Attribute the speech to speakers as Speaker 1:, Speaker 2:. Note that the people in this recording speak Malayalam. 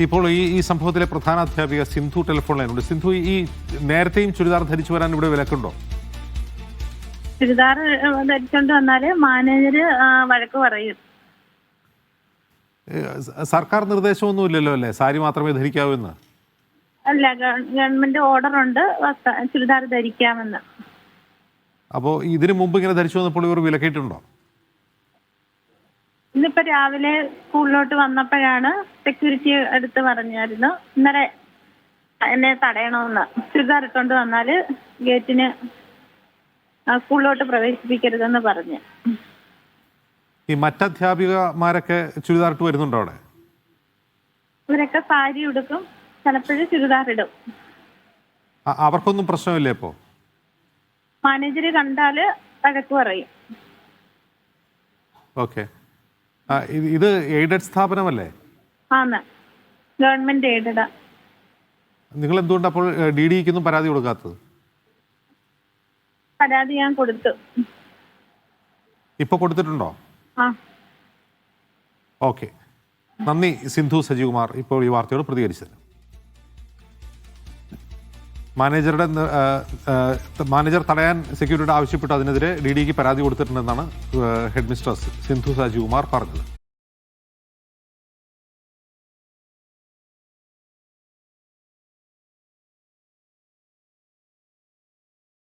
Speaker 1: ഇപ്പോൾ ഈ ഈ സംഭവത്തിലെ പ്രധാന അധ്യാപിക സിന്ധു ടെലിഫോൺ ലൈനുണ്ട്. സിന്ധു ഈ നേരത്തെയും ചുരിദാർ ധരിച്ചു വരാൻ ഇവിടെ വിലക്കുണ്ടോ?
Speaker 2: ചുരിദാർ ധരിച്ചോണ്ട് വന്നാൽ മാനേജർ വഴക്ക് പറയും.
Speaker 1: സർക്കാർ നിർദ്ദേശമൊന്നും നിർദ്ദേശമൊന്നുമില്ലല്ലോ അല്ലേ? സാരി മാത്രമേ ധരിക്കാവൂ എന്ന്?
Speaker 2: അല്ല ഗവ- ഗവൺമെന്റ് ഓർഡർ ഉണ്ട് ചുരിദാർ ധരിക്കാമെന്ന്.
Speaker 1: അപ്പോ ഇതിനു മുമ്പ് ഇങ്ങനെ ധരിച്ചു വന്നപ്പോൾ ഇവർ വിലക്കിയിട്ടുണ്ടോ?
Speaker 2: ഇന്നിപ്പോ രാവിലെ സ്കൂളിലോട്ട് വന്നപ്പോഴാണ് സെക്യൂരിറ്റി എടുത്ത് പറഞ്ഞായിരുന്നു. ഇന്നലെ എന്നെ തടയണമെന്ന് ചുരിദാർ ഇട്ടോണ്ട് വന്നാൽ ഗേറ്റിന് സ്കൂളിലോട്ട് പ്രവേശിപ്പിക്കരുതെന്ന് പറഞ്ഞ്.
Speaker 1: ഈ മറ്റധ്യാപികമാരൊക്കെ ചുരിദാർ ഇട്ട് വരുന്നുണ്ടോ അവിടെ?
Speaker 2: ഇവരൊക്കെ സാരി ഉടുക്കും. ചിലപ്പോഴും ചുരിദാർ ഇടും.
Speaker 1: അവർക്കൊന്നും പ്രശ്നമില്ലേ ഇപ്പോ?
Speaker 2: മാനേജർ കണ്ടാൽ വഴക്ക് പറയും.
Speaker 1: ഓക്കെ. ഇത് എയ്ഡഡ് സ്ഥാപനമല്ലേ?
Speaker 2: ആണ് ഗവൺമെന്റ് എയ്ഡഡാ.
Speaker 1: നിങ്ങൾ എന്തുകൊണ്ട് അപ്പോൾ ഡി ഡിക്കൊന്നും പരാതി കൊടുക്കാത്തത്?
Speaker 2: പരാതി ഞാൻ കൊടുത്തു.
Speaker 1: ഇപ്പൊ കൊടുത്തിട്ടുണ്ടോ? ഓക്കെ. നന്ദി സിന്ധു സജികുമാർ ഇപ്പോൾ ഈ വാർത്തയോട് പ്രതികരിച്ചത് മാനേജറുടെ മാനേജർ തടയാൻ സെക്യൂരിറ്റി ആവശ്യപ്പെട്ടു അതിനെതിരെ ഡി ഡിക്ക് പരാതി കൊടുത്തിട്ടുണ്ടെന്നാണ് ഹെഡ് മിസ്ട്രസ് സിന്ധു സജികുമാർ പറഞ്ഞത്.